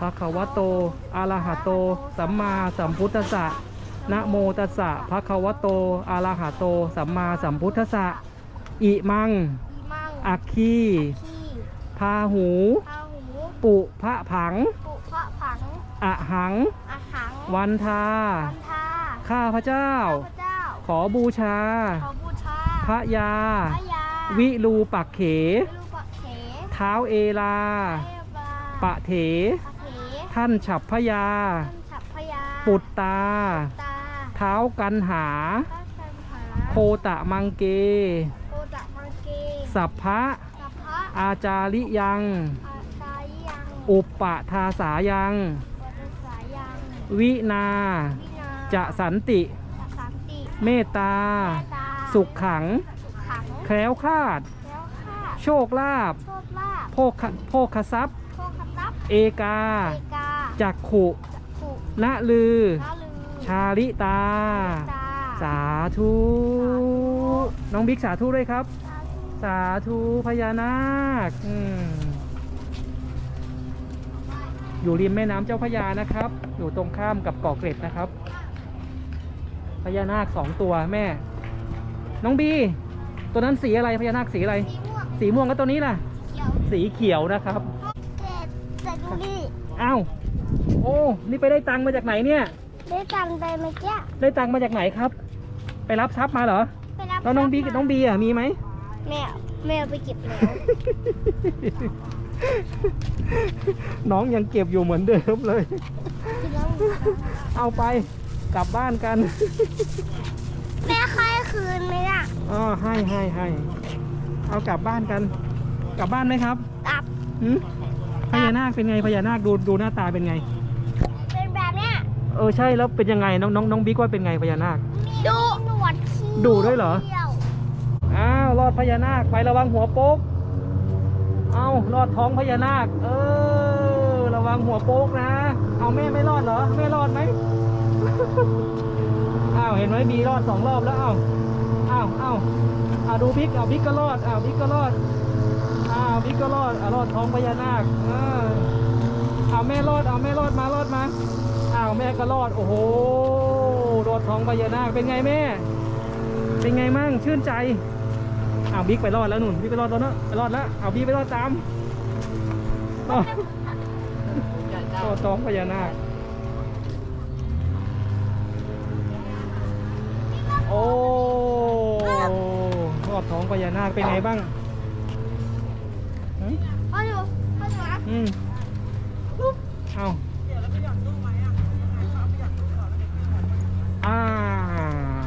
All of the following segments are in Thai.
ภะคะวะโตอะระหะโต สัมมาสัมพุทธัสสะนะโมตัสสะภะคะวะโตอะระหะโต สัมมาสัมพุทธัสสะอิมังอีมั่งอัคคีขี้พาหู พาหูปุพระผัง ปุพระผังอะหัง อาหังวันทาวันทาข้าพระเจ้า ข้าพเจ้า ขอบูชา ขอบูชาพระยา พระยาวิรูปักเข วิรูปะเขเท้าเอลา เทวาปะเถ ปะเถ ท่านฉับพยา ท่านฉับพยาปุตตา ตาเท้ากันหาพระสันหาโคตะมังเก โคตะมังเกสัพพะ สัพพะอาจาริยัง อาตายังอุปปะทาสายัง วัฏสายังวินา วินาจะสันติ จะสันติเมตตา เมตตาสุขขัง สุขขังแคล้วคลาด แล้วข้าโชคลาภโชคลาภโภคโภคทรัพย์โชคทรัพย์ เอกา เอกาจักขุจักขุละลือนาลือชาลิตา ตาสาธุ น้องบิ๊กสาธุด้วยครับ สาธุ สาธุพญานาคอืมอยู่ริมแม่น้ำเจ้าพระยานะครับ อยู่ตรงข้ามกับเกาะเกร็ดนะครับ พญานาคสองตัวแม่ น้องบี ตัวนั้นสีอะไรพญานาคสีอะไร สีม่วง สีม่วงก็ตัวนี้ล่ะเขียว สีเขียวนะครับเจ็ด แต่ดูดิอ้าวโอ้นี่ไปได้ตังค์มาจากไหนเนี่ย ได้ตังค์ไปเมื่อกี้ได้ตังค์มาจากไหนครับ ไปรับทรัพย์มาเหรอไปรับแล้วน้องบีทรัพย์มาน้องบีอะมีไหมแม่แม่เอาไปเก็บแล้ว น้องยังเก็บอยู่เหมือนเดิมเลยกินแล้วเอาไปกลับบ้านกัน แม่ค่อยคืนไหมล่ะอ๋อให้ให้ให้เอากลับบ้านกัน กลับบ้านไหมครับตับหืม พญานาคเป็นไงพญานาคดูดูหน้าตาเป็นไง เป็นแบบเนี้ยเออใช่แล้วเป็นยังไงน้องน้องน้องบิ๊กว่าเป็นไงพญานาค ดูหนวดขี้ดุด้วยเหรอขี้ยวอ้าวรอดพญานาคไประวังหัวโป๊กเอารอดท้องพญานาค เออ ระวังหัวโป๊กนะ เอาแม่ไม่รอดเหรอแม่รอดไหม อ้าวเห็นไหมบีรอดสองรอบแล้วอ้าวอ้าวอ้าวอ่าดูบิ๊กอ่าบิ๊กก็รอดอ้าวบิ๊กก็รอด อ้าวบิ๊กก็รอดอ่ารอดท้องพญานาคอ่าอ้าวแม่รอดอ้าวแม่รอดมารอดมาอ้าวแม่ก็รอดโอ้โหรอดท้องพญานาคเป็นไงแม่ เป็นไงมั่งชื่นใจอ้าวบิ๊กไปรอดแล้วหนุ่นบิ๊กไปรอดแล้วเนอะไปรอดแล้วอ้าวบิ๊กไปรอดตามรอดรอดท้องพญานาคโอ้รอดท้องพญานาคเป็นไงบ้าง อดูนะอืมเอาอ้า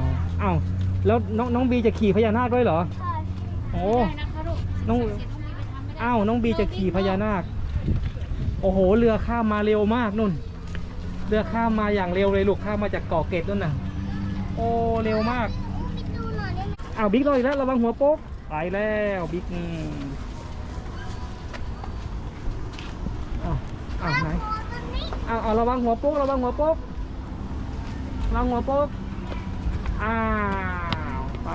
วเอาแล้วน้องน้องบีจะขี่พญานาคด้วยเหรอใช่โอ้ น้อง อ้าว น้องบีจะขี่พญานาค โอ้โห เรือข้ามมาเร็วมากนุ่น เรือข้ามมาอย่างเร็วเลยลูกข้ามมาจากเกาะเกร็ดนู่นน่ะ โอ้ เร็วมากไปดูหน่อยได้ไหมอ้าวบิ๊กรออีกแล้วระวังหัวโป๊ก ไปแล้วบิ๊กอืมอ้าวอ้าวไหน โอ้ ตรงนี้อ้าเอาระวังหัวปุ๊กระวังหัวปุ๊กระวังหัวปุ๊กอ้าวไป